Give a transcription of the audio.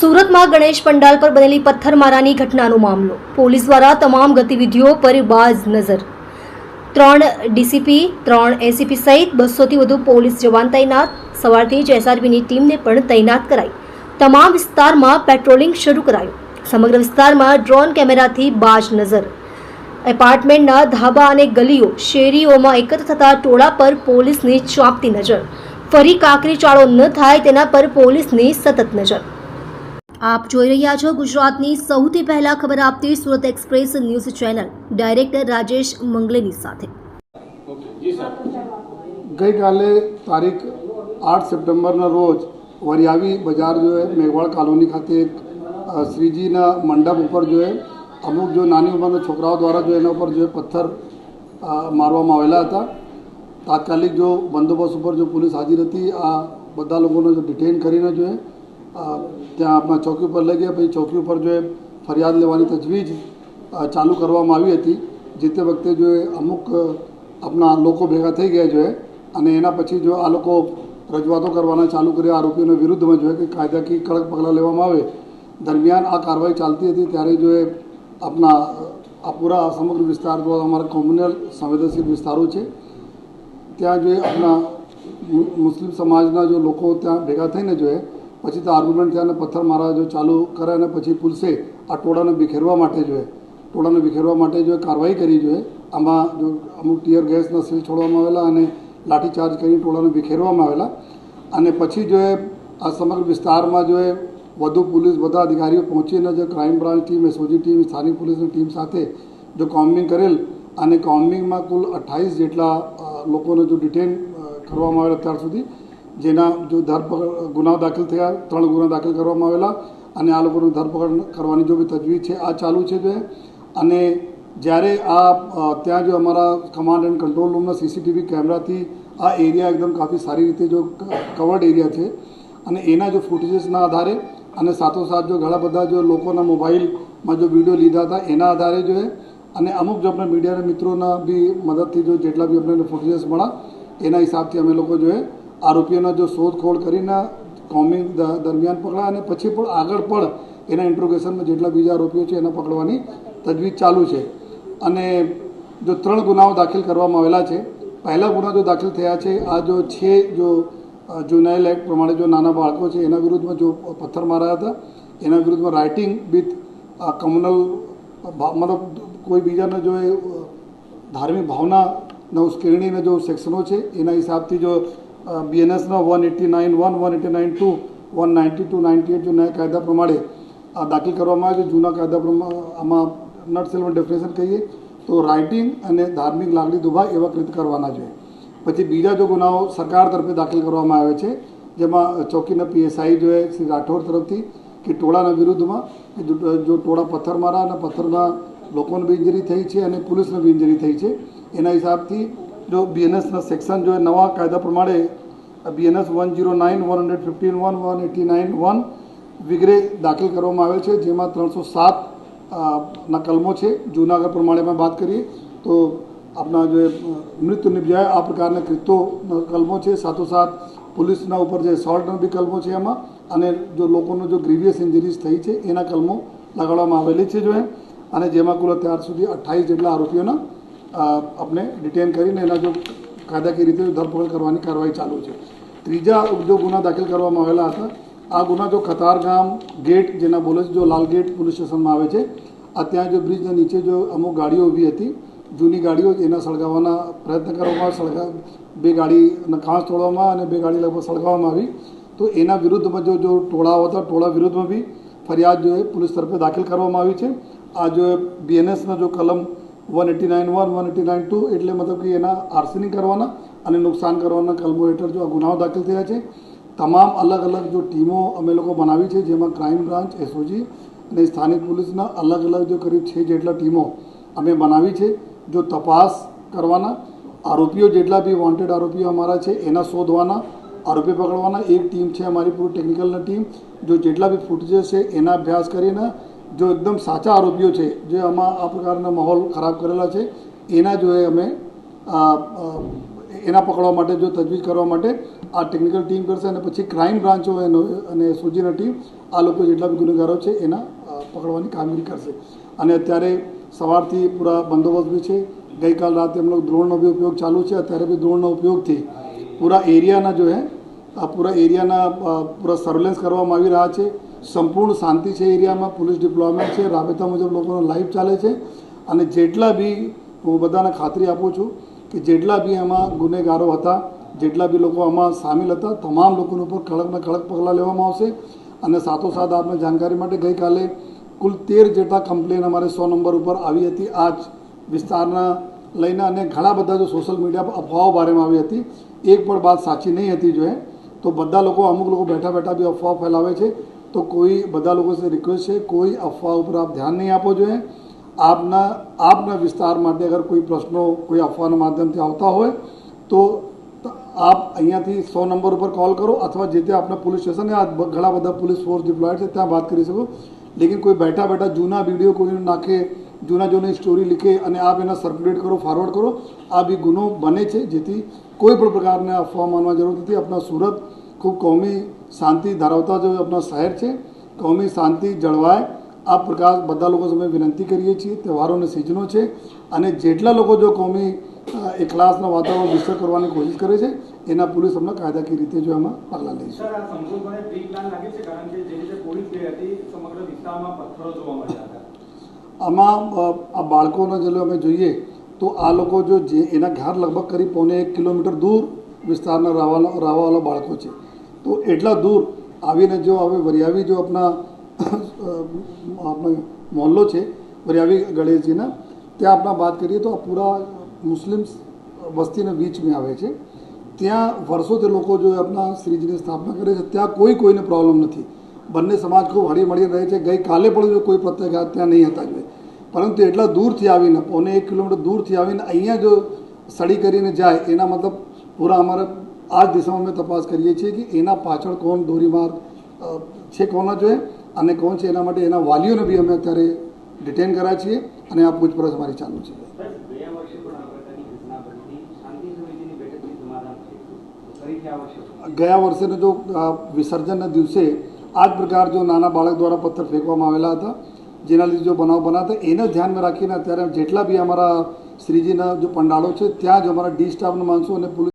સુરતમાં ગણેશ પંડાલ પર બનેલી પથ્થરમારાની ઘટનાનો મામલો. પોલીસ દ્વારા તમામ ગતિવિધિઓ પર બાજ નજર. ત્રણ ડીસીપી, ત્રણ એસીપી સહિત બસોથી વધુ પોલીસ જવાન તૈનાત. સવારથી જ એસઆરબીની ટીમને પણ તૈનાત કરાઈ. તમામ વિસ્તારમાં પેટ્રોલિંગ શરૂ કરાયું. સમગ્ર વિસ્તારમાં ડ્રોન કેમેરાથી બાજ નજર. એપાર્ટમેન્ટના ધાબા અને ગલીઓ, શેરીઓમાં એકત્ર થતા ટોળા પર પોલીસની ચાંપતી નજર. ફરી કાકરી ચાળો ન થાય તેના પર પોલીસની સતત નજર. આપ જોઈ રહ્યા છો ગુજરાતની સૌથી પહેલા ખબર આપતી Surat express news channel. Director Rajesh મંગલેની સાથે. ગઈકાલે તારીખ આઠ સપ્ટેમ્બરના રોજ વરિયાવી બજાર જો એ મેઘવાળ કોલોની ખાતે એક અ, શ્રીજીના મંડપ ઉપર જો એ અમુક જો નાની ઉંમરના છોકરાઓ દ્વારા જો એના ઉપર જો એ પથ્થર અ, મારવામાં આવેલા હતા. તાત્કાલિક જો બંદોબસ્ત ઉપર જો પોલીસ હાજર હતી આ બધા લોકોને જો ડિટેન કરીને જો એ અ, ત્યાં આપણા ચોકી ઉપર લઈ ગયા, પછી ચોકી ઉપર જો ફરિયાદ લેવાની તજવીજ ચાલુ કરવામાં આવી હતી. જે તે વખતે જો એ અમુક આપણા લોકો ભેગા થઈ ગયા જોઈએ અને એના પછી જો આ લોકો રજૂઆતો કરવાના ચાલુ કર્યા, આરોપીઓના વિરુદ્ધમાં જોઈએ કે કાયદાકીય કડક પગલાં લેવામાં આવે, દરમિયાન આ કાર્યવાહી ચાલતી હતી, ત્યારે જો એ આપણા આ પૂરા સમગ્ર વિસ્તાર જો અમારા કોમ્યુનલ સંવેદનશીલ વિસ્તારો છે, ત્યાં જો આપણા મુસ્લિમ સમાજના જો લોકો ત્યાં ભેગા થઈને જો એ પછી તો આર્ગ્યુમેન્ટ થયા અને પથ્થર મારા જો ચાલુ કરે અને પછી પુલસે આ ટોળાને બિખેરવા માટે જોઈએ. ટોળાને બિખેરવા માટે જો કાર્યવાહી કરી જોઈએ, આમાં જો અમુક ટીયર ગેસના સીલ છોડવામાં આવેલા અને લાઠીચાર્જ કરીને ટોળાને બિખેરવામાં આવેલા. અને પછી જો એ આ સમગ્ર વિસ્તારમાં જો એ વધુ પોલીસ બધા અધિકારીઓ પહોંચીને જો crime branch team, SOG team, સ્થાનિક પોલીસની ટીમ સાથે જો કોમ્બિંગ કરેલ અને કોમ્બિંગમાં કુલ અઠ્ઠાવીસ જેટલા લોકોને જો ડિટેન કરવામાં આવેલા અત્યાર સુધી જેના જો ધરપકડ, ગુનાઓ દાખલ થયા, ત્રણ ગુના દાખલ કરવામાં આવેલા અને આ લોકોની ધરપકડ કરવાની જો બી તજવીજ છે, આ ચાલુ છે જે. અને જ્યારે આ ત્યાં જો અમારા કમાન્ડ એન્ડ કંટ્રોલ રૂમના સીસીટીવી કેમેરાથી આ એરિયા એકદમ કાફી સારી રીતે જો કવર્ડ એરિયા છે. અને એના જો ફૂટેજીસના આધારે અને સાથોસાથ જો ઘણા બધા જો લોકોના મોબાઈલમાં જો વીડિયો લીધા હતા, એના આધારે જો અને અમુક જો આપણે મીડિયાના મિત્રોના બી મદદથી જો જેટલા બી આપણને ફૂટેજીસ મળ્યા, એના હિસાબથી અમે લોકો જો એ આરોપીઓના જો શોધખોળ કરીને કોમિંગ દરમિયાન પકડ્યા અને પછી પણ આગળ પણ એના ઇન્ટ્રોગેશનમાં જેટલા બીજા આરોપીઓ છે એને પકડવાની તજવીજ ચાલુ છે. અને જો ત્રણ ગુનાઓ દાખલ કરવામાં આવેલા છે, પહેલા ગુના જો દાખલ થયા છે, આ જો છે, જો જુનાઇલ એક્ટ પ્રમાણે જો નાના બાળકો છે, એના વિરુદ્ધમાં જો પથ્થર માર્યા હતા, એના વિરુદ્ધમાં રાઇટિંગ વિથ કમ્યુનલ મતલબ કોઈ બીજાને જો એ ધાર્મિક ધાર્મિક ભાવનાના ઉશ્કેરણીના જો સેક્શનો છે, એના હિસાબથી જો બીએનએસના one eighty nine one one eighty nine two one ninety two ninety eight નયા કાયદા પ્રમાણે આ દાખલ કરવામાં આવે છે, જૂના કાયદા પ્રમાણે આમાં નટ સેલમાં ડેફિનેશન કહીએ, તો રાઇટિંગ અને ધાર્મિક લાગણી દુભાય એવા કૃત કરવાના જોઈએ પછી બીજા જો ગુનાઓ સરકાર તરફે દાખલ કરવામાં આવે છે, જેમાં ચોકીના પીએસઆઈ જોઈએ શ્રી રાઠોડ તરફથી, કે ટોળાના વિરુદ્ધમાં જો ટોળા પથ્થર મારા અને પથ્થરમાં લોકોને બી ઇન્જરી થઈ છે અને પોલીસને બી ઇન્જરી થઈ છે, એના હિસાબથી જો બીએનએસના સેક્શન જો નવા કાયદા પ્રમાણે BNS one zero nine one hundred fifteen one one eighty nine one વગેરે દાખલ કરવામાં આવે છે, જેમાં ત્રણસો સાત ના કલમો છે. જૂનાગઢ પ્રમાણેમાં વાત કરીએ, તો આપણા જે મૃત્યુ નિપજાય આ પ્રકારના કૃત્યો કલમો છે સાથોસાથ પોલીસના ઉપર જે સોલ્ટના બી કલમો છે એમાં, અને જો લોકોનો જો ગ્રીવિયસ ઇન્જરીઝ થઈ છે, એના કલમો લગાડવામાં આવેલી છે જો અને જેમાં કુલ અત્યાર સુધી અઠ્ઠાવીસ જેટલા આરોપીઓના આપણે ડિટેન કરીને એના જો કાયદાકીય રીતે ધરપકડ કરવાની કાર્યવાહી ચાલુ છે. ત્રીજા જો ગુના દાખલ કરવામાં આવેલા હતા, આ ગુના જો કતારગામ ગેટ જેના બોલે છે, જો લાલ ગેટ પોલીસ સ્ટેશનમાં આવે છે, આ ત્યાં જો બ્રિજના નીચે જો અમુક ગાડીઓ ઊભી હતી, જૂની ગાડીઓ એના સળગાવવાના પ્રયત્ન કરવામાં સળગા, બે ગાડીના ખાંસ તોડવામાં અને બે ગાડી લગભગ સળગાવવામાં આવી, તો એના વિરુદ્ધમાં જો જો ટોળાઓ હતા, ટોળા વિરુદ્ધમાં બી ફરિયાદ જો પોલીસ તરફે દાખલ કરવામાં આવી છે. આ જો બીએનએસના જો કલમ one eighty nine one one eighty nine two એટલે મતલબ કે એના આર્સનિંગ કરવાના અને નુકસાન કરવાના કલમો હેઠળ જો આ ગુનાઓ દાખલ થયા છે, તમામ અલગ અલગ જો ટીમો અમે લોકો બનાવી છે, જેમાં ક્રાઇમ બ્રાન્ચ એસઓજી અને સ્થાનિક પોલીસના અલગ અલગ જો કરીબ છે જેટલા ટીમો અમે બનાવી છે, જો તપાસ કરવાના, આરોપીઓ જેટલા બી વોન્ટેડ આરોપીઓ અમારા છે, એના શોધવાના, આરોપી પકડવાના, એક ટીમ છે અમારી, પૂરી ટેકનિકલની ટીમ, જો જેટલા બી ફૂટેજ છે, એના અભ્યાસ કરીને જો એકદમ સાચા આરોપીઓ છે, જે આમાં આ પ્રકારના માહોલ ખરાબ કરેલા છે, એના જોએ અમે એના પકડવા માટે જો તજવીજ કરવા માટે આ ટેકનિકલ ટીમ કરશે અને પછી ક્રાઇમ બ્રાન્ચો એનો અને સોજીના ટીમ આ લોકો જેટલા બી ગુનેગારો છે, એના પકડવાની કામગીરી કરશે. અને અત્યારે સવારથી પૂરા બંદોબસ્ત બી છે. ગઈકાલ રાતે એમનો દ્રોણનો બી ઉપયોગ ચાલુ છે. અત્યારે બી દ્રોણના ઉપયોગથી પૂરા એરિયાના જો હે આ પૂરા એરિયાના પૂરા સર્વેલન્સ કરવામાં આવી રહ્યા છે. સંપૂર્ણ શાંતિ છે એરિયામાં, પોલીસ ડિપ્લોયમેન્ટ છે, રાબેતા મુજબ લોકોનો લાઈવ ચાલે છે. અને જેટલા બી હું બધાને ખાતરી આપું છું કે જેટલા બી એમાં ગુનેગારો હતા, જેટલા બી લોકો આમાં સામેલ હતા, તમામ લોકોની ઉપર કડકના કડક પગલાં લેવામાં આવશે. અને સાથોસાથ આપને જાણકારી માટે ગઈકાલે કુલ તેર જેટલા કમ્પ્લેન અમારે સો નંબર ઉપર આવી હતી. આ જ વિસ્તારના લઈને અને ઘણા બધા જો સોશિયલ મીડિયા પર અફવાઓ બારેમાં આવી હતી. એક પણ વાત સાચી નહીં હતી જો તો બધા લોકો, અમુક લોકો બેઠા બેઠા બી અફવાઓ ફેલાવે છે. તો કોઈ બધા લોકો સે રિક્વેસ્ટ છે, કોઈ અફવા ઉપર આપ ધ્યાન નહીં આપો જોઈએ. આપના આપના વિસ્તાર માટે અગર કોઈ પ્રશ્નો, કોઈ અફવાના માધ્યમથી આવતા હોય, તો આપ અહીંયાથી સો નંબર ઉપર કોલ કરો અથવા જે તે આપના પોલીસ સ્ટેશન આ ઘણા બધા પોલીસ ફોર્સ ડિપ્લોયડ છે, ત્યાં વાત કરી શકો. લેકિન કોઈ બેઠા બેઠા જૂના વીડિયો કોઈ નાખે, જૂના જૂની સ્ટોરી લીખે અને આપ એના સર્ક્યુલેટ કરો ફોરવર્ડ કરો, આ બી ગુનો બને છે, જેથી કોઈ પણ પ્રકારના અફવા માનવા જરૂર નથી. આપણા સુરત ખૂબ કોમી શાંતિ ધરાવતા જો આપણા શહેર છે. કોમી શાંતિ જળવાય. આ પ્રકાર બધા લોકો સામે વિનંતી કરીએ છીએ. તહેવારોની સિઝનો છે. અને જેટલા લોકો જો કોમી એકલાસના વાતાવરણ ડિસ્ટર્બ કરવાની કોશિશ કરે છે એના પોલીસ અમને કાયદાકીય રીતે જો એમાં પગલાં લઈશું છે. આમાં આ બાળકોને જો અમે જોઈએ તો આ લોકો જો જે એના ઘર લગભગ કરી પોને એક કિલોમીટર દૂર વિસ્તારના રહેવાના રહેવાવાળા બાળકો છે. તો એટલા દૂર આવીને જો હવે વરિયાવી જો આપણા આપણો મોહલ્લો છે, વરિયાવી ગણેશજીના, ત્યાં આપણા વાત કરીએ તો પૂરા મુસ્લિમ વસ્તીના બીચમાં આવે છે. ત્યાં વર્ષોથી લોકો જો આપણા શ્રીજીની સ્થાપના કરે છે, ત્યાં કોઈ કોઈને પ્રોબ્લેમ નથી. બંને સમાજ ખૂબ હળી મળી રહે છે. ગઈકાલે પણ જો કોઈ પ્રત્યાઘાત ત્યાં નહીં હતા જ પરંતુ એટલા દૂરથી આવીને, પોને એક કિલોમીટર દૂરથી આવીને અહીંયા જો સડી કરીને જાય, એના મતલબ પૂરા અમારે આ જ દિશામાં અમે તપાસ કરીએ છીએ કે એના પાછળ કોણ દોરીમાર અ, છે કોના જોઈએ અને કોણ છે એના માટે એના વાલીઓને બી અમે અત્યારે ડિટેન કર્યા છીએ અને આ પૂછપરછ અમારી ચાલુ છે. ગયા વર્ષેનો જો વિસર્જનના દિવસે આ જ પ્રકાર જો નાના બાળક દ્વારા પથ્થર ફેંકવામાં આવેલા હતા જેના લીધે જો બનાવ બનાવતા એને ધ્યાનમાં રાખીને અત્યારે જેટલા બી અમારા શ્રીજીના જો પંડાળો છે ત્યાં જ અમારા ડી સ્ટાફના માણસો અને પોલીસ